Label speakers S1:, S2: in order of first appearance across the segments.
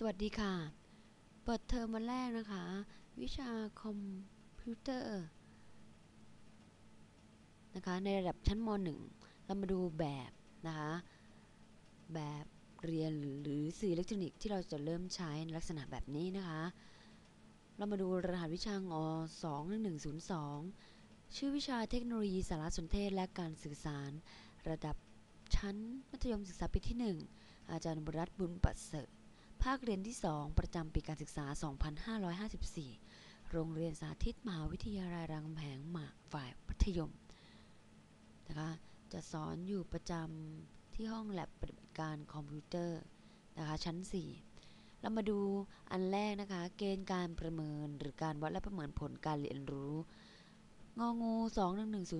S1: สวัสดีค่ะ เปิดเทอมวันแรกนะคะ วิชาคอมพิวเตอร์นะคะ ในระดับชั้นม .1 เรามาดูแบบนะคะ แบบเรียนหรือสื่ออิเล็กทรอนิกส์ที่เราจะเริ่มใช้ในลักษณะแบบนี้นะคะ เรามาดูรหัสวิชางอ21102 ชื่อวิชาเทคโนโลยีสารสนเทศและการสื่อสาร ระดับชั้นมัธยมศึกษาปีที่ 1 อาจารย์บุรัตบุญประเสริฐ ภาคเรียนที่ 2 ประจำปีการศึกษา 2554 โรงเรียนสาธิตมหาวิทยาลัยรามคำแหงหมากฝ่ายมัธยมนะคะจะสอนอยู่ประจำที่ห้องแลบปฏิบัติการคอมพิวเตอร์นะคะชั้น 4 เรามาดูอันแรกนะคะ เกณฑ์การประเมินหรือการวัดและประเมินผลการเรียนรู้ งองู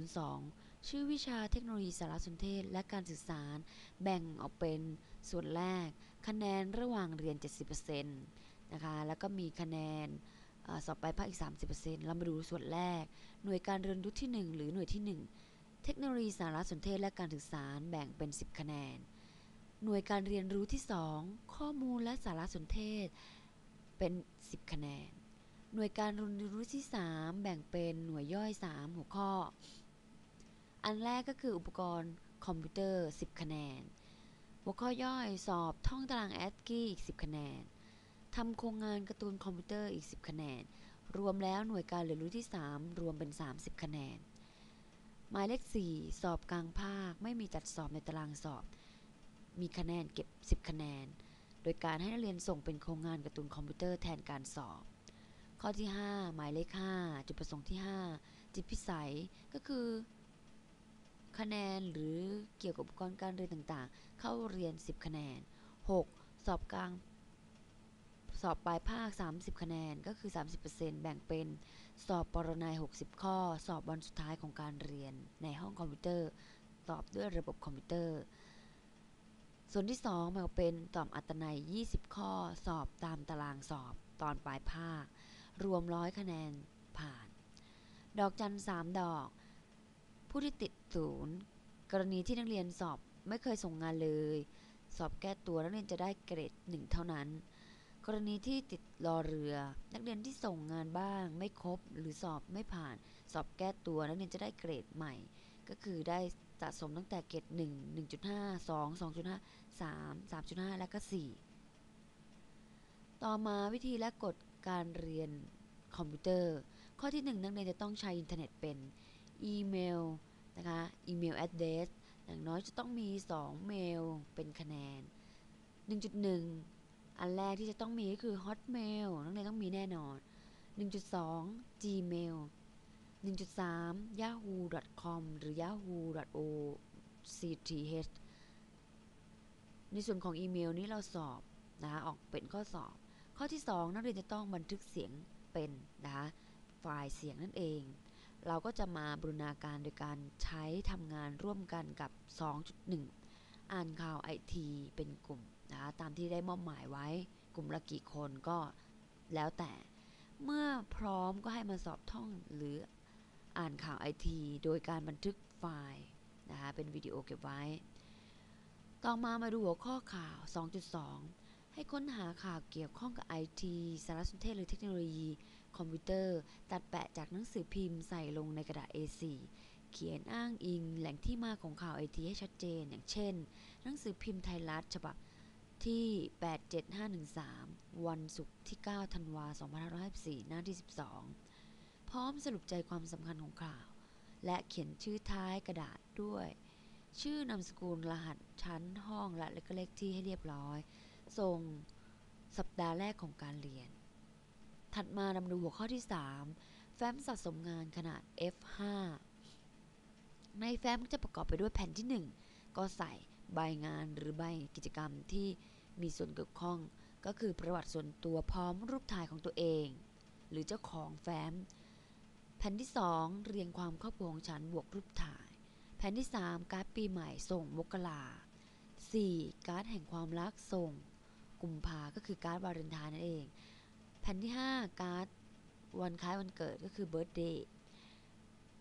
S1: 21102 ชื่อวิชาเทคโนโลยีสารสนเทศและการสื่อสาร แบ่งออกเป็น ส่วนแรกคะแนนระหว่างเรียน 70%นะคะ แล้วก็มีคะแนนอสอบไปลายภาคอีก 30%เรามาดูส่วนแรก หน่วยการเรียนรู้ที่ 1 หรือหน่วยที่ 1 เทคโนโลยีสารสนเทศและการสื่อสารแบ่งเป็น 10 คะแนน หน่วยการเรียนรู้ที่ 2 ข้อมูลและสารสนเทศเป็น 10 คะแนน หน่วยการเรียนรู้ที่ 3 แบ่งเป็นหน่วยย่อย 3 หัวข้อ อันแรกก็คืออุปกรณ์คอมพิวเตอร์ 10 คะแนน หัวข้อย่อยสอบท่องตารางแอดกี้อีก 10 คะแนนทำโครงงานการ์ตูนคอมพิวเตอร์อีก 10 คะแนน รวมแล้วหน่วยการเรียนรู้ที่ 3 รวมเป็น 30 คะแนน หมายเลข 4 สอบกลางภาคไม่มีจัดสอบในตารางสอบ มีคะแนนเก็บ 10 คะแนน โดยการให้นักเรียนส่งเป็นโครงงานการ์ตูนคอมพิวเตอร์แทนการสอบ ข้อที่ 5 หมายเลข 5 จุดประสงค์ที่ 5 จิตพิสัยก็คือ คะแนนหรือเกี่ยวกับอุปกรณ์การเรียนต่างๆ เข้าเรียน 10 คะแนน 6. สอบกลางสอบปลายภาค 30 คะแนนก็คือ 30%แบ่งเป็น สอบปรนัย 60 ข้อ สอบวันสุดท้ายของการเรียนในห้องคอมพิวเตอร์ ตอบด้วยระบบคอมพิวเตอร์ ส่วนที่ 2 แบ่งเป็นตอบอัตนัย 20 ข้อ สอบตามตารางสอบตอนปลายภาค รวม100คะแนนผ่าน ดอกจัน 3 ดอก ผู้ที่ติดศูนย์กรณีที่นักเรียนสอบไม่เคยส่งงานเลย สอบแก้ตัวนักเรียนจะได้เกรดหนึ่งเท่านั้น กรณีที่ติดรอเรือ นักเรียนที่ส่งงานบ้าง ไม่ครบหรือสอบไม่ผ่าน สอบแก้ตัวนักเรียนจะได้เกรดใหม่ ก็คือได้สะสมตั้งแต่เกรด1 1.5 2 2.5 3 3.5และก็4ต่อมาวิธีและกฎการเรียนคอมพิวเตอร์ ข้อที่ 1 นักเรียนจะต้องใช้อินเทอร์เน็ตเป็น อีเมลนะคะอีเมล address อย่างน้อยจะต้องมี 2 เมลเป็นคะแนน 1.1 อันแรกที่จะต้องมีก็คือ Hotmail นักเรียนต้องมีแน่นอน 1.2 Gmail 1.3 yahoo.com หรือ yahoo.octh ในส่วนของอีเมลนี้เราสอบนะคะออกเป็นข้อสอบ ข้อที่ 2 นักเรียนจะต้องบันทึกเสียงเป็นนะคะไฟล์เสียงนั่นเอง เราก็จะมาบรูรณาการโดยการใช้ทำงานร่วมกันกับ 2.1 อ่านข่าวไอทีเป็นกลุ่มนะคะตามที่ได้มอบหมายไว้ กลุ่มละกี่คนก็แล้วแต่ เมื่อพร้อมก็ให้มาสอบท่องหรืออ่านข่าวไอทีโดยการบันทึกไฟล์นะคะเป็นวิดีโอเก็บไว้ ต่อมามาดูหัวข้อข่าว 2.2 ให้ค้นหาข่าวเกี่ยวข้องกับไอทีสารสนเทศหรือเทคโนโลยี คอมพิวเตอร์ ตัดแปะจากหนังสือพิมพ์ใส่ลงในกระดาษ A4 เขียนอ้างอิงแหล่งที่มาของข่าวไอทีให้ชัดเจน อย่างเช่น หนังสือพิมพ์ไทยรัฐฉบับที่ 87513 วันศุกร์ที่ 9 ธันวาคม 2554 หน้าที่ 12 พร้อมสรุปใจความสำคัญของข่าว และเขียนชื่อท้ายกระดาษด้วย ชื่อนามสกุลรหัสชั้นห้องและเลขที่ให้เรียบร้อย ส่งสัปดาห์แรกของการเรียน ถัดมาดำดูหัวข้อที่ 3 แฟ้มสะสมงานขนาด F5 ในแฟ้มจะประกอบไปด้วยแผ่นที่ 1 ก็ใส่ใบงานหรือใบกิจกรรมที่มีส่วนเกี่ยวข้อง ก็คือประวัติส่วนตัวพร้อมรูปถ่ายของตัวเอง หรือเจ้าของแฟ้ม แผ่นที่ 2 เรียงความครอบครัวของฉันบวกรูปถ่าย แผ่นที่ 3 การ์ดปีใหม่ส่งมกรา 4. การ์ดแห่งความรักส่ง กุมภาก็คือการ์ดวาเลนไทน์นั่นเอง ผ่นที่ 5 การ์ดวันคล้ายวันเกิดก็คือเบิร์ d เดย์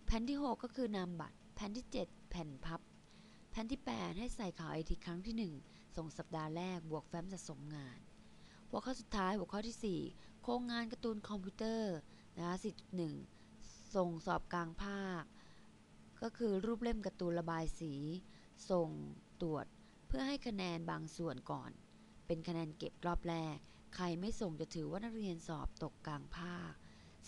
S1: แผ่นที่ 6 ก็คือนามบัตร แผ่นที่ 7 แผ่นพับ แผ่นที่ 8 ให้ใส่ข่าวไอทีครั้งที่ 1 ส่งสัปดาห์แรกบวกแฟ้มสะสมงาน หัวข้อสุดท้ายหัวข้อที่ 4 โครงงานการ์ตูนคอมพิวเตอร์นะคะ4.1 ส่งสอบกลางภาค ก็คือรูปเล่มการ์ตูนระบายสี ส่งตรวจเพื่อให้คะแนนบางส่วนก่อน เป็นคะแนนเก็บรอบแรก ใครไม่ส่งจะถือว่านักเรียนสอบตกกลางภาค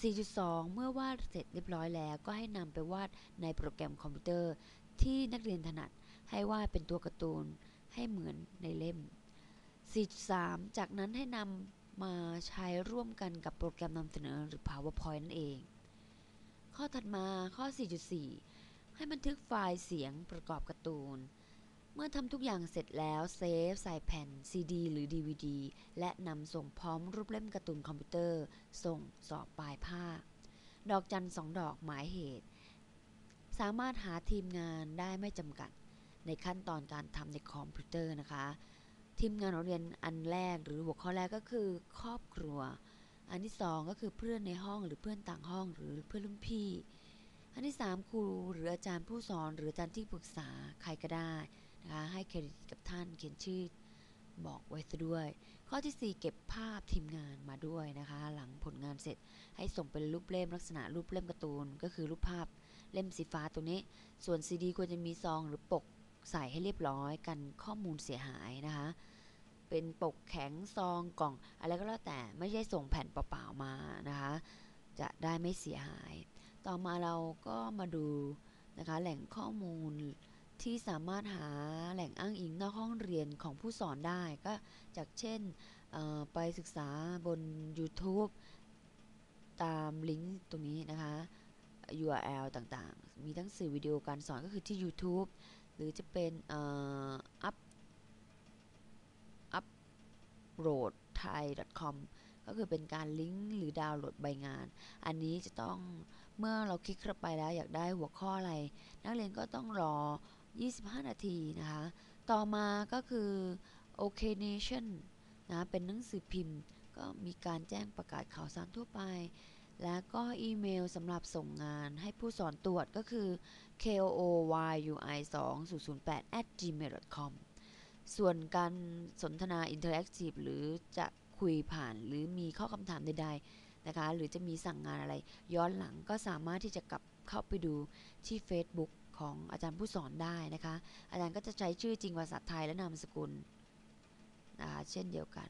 S1: 4.2 เมื่อวาดเสร็จเรียบร้อยแล้ว ก็ให้นำไปวาดในโปรแกรมคอมพิวเตอร์ ที่นักเรียนถนัด ให้วาดเป็นตัวการ์ตูนให้เหมือนในเล่ม 4.3 จากนั้นให้นำมาใช้ร่วมกันกับโปรแกรมนำเสนอหรือ PowerPoint นั่นเอง ข้อถัดมาข้อ 4.4 ให้บันทึกไฟล์เสียงประกอบการ์ตูน มื่อทำทุกอย่างเสร็จแล้วเซฟใส่แผ่น CD หรือ DVD และนำส่งพร้อมรูปเล่มการ์ตูนคอมพิวเตอร์ ส่งสอบปลายภาค ดอกจันสองดอกหมายเหตุ สามารถหาทีมงานได้ไม่จำกัด ในขั้นตอนการทำในคอมพิวเตอร์นะคะ ทีมงานของเรียนอันแรกหรือหัวข้อแรกก็คือ ครอบครัว อันที่สองก็คือเพื่อนในห้องหรือเพื่อนต่างห้องหรือเพื่อนรุ่นพี่อันที่สามครูหรืออาจารย์ผู้สอนหรืออาจารย์ที่ปรึกษาใครก็ได้ นะคะให้เครดิตกับท่านเขียนชื่อบอกไว้ซะด้วย ข้อที่ 4 เก็บภาพทีมงานมาด้วยนะคะ หลังผลงานเสร็จให้ส่งเป็นรูปเล่มลักษณะรูปเล่มการ์ตูน ก็คือรูปภาพเล่มสีฟ้าตรงนี้ ส่วนซีดีควรจะมีซองหรือปกใส่ให้เรียบร้อยกันข้อมูลเสียหายนะคะ เป็นปกแข็งซองกล่อง อะไรก็แล้วแต่ไม่ใช่ส่งแผ่นเปล่าๆมานะคะ จะได้ไม่เสียหาย ต่อมาเราก็มาดูนะคะแหล่งข้อมูล ที่สามารถหาแหล่งอ้างอิงนอกห้องเรียนของผู้สอนได้ก็จากเช่นไปศึกษาบน YouTube ตามลิงก์ตรงนี้นะคะ URL ต่างๆ มีทั้งสื่อวิดีโอการสอนก็คือที่ YouTube หรือจะเป็นอัพ upload thai com ก็คือเป็นการลิงก์หรือดาวน์โหลดใบงาน อันนี้จะต้องเมื่อเราคลิกเข้าไปแล้วอยากได้หัวข้ออะไร นักเรียนก็ต้องรอ 25 นาทีนะคะ ต่อมาก็คือ OK Nation นะเป็นหนังสือพิมพ์ ก็มีการแจ้งประกาศข่าวสารทั่วไป แล้วก็อีเมลสำหรับส่งงานให้ผู้สอนตรวจก็คือ koyui 2 0 0 8 at gmail.com ส่วนการสนทนาอินเทอร์แอคทีฟหรือจะคุยผ่านหรือมีข้อคำถามใดๆนะคะ หรือจะมีสั่งงานอะไร ย้อนหลังก็สามารถที่จะกลับ เข้าไปดูที่ Facebook ของอาจารย์ผู้สอนได้นะคะ อาจารย์ก็จะใช้ชื่อจริงภาษาไทยและนามสกุลนะคะเช่นเดียวกัน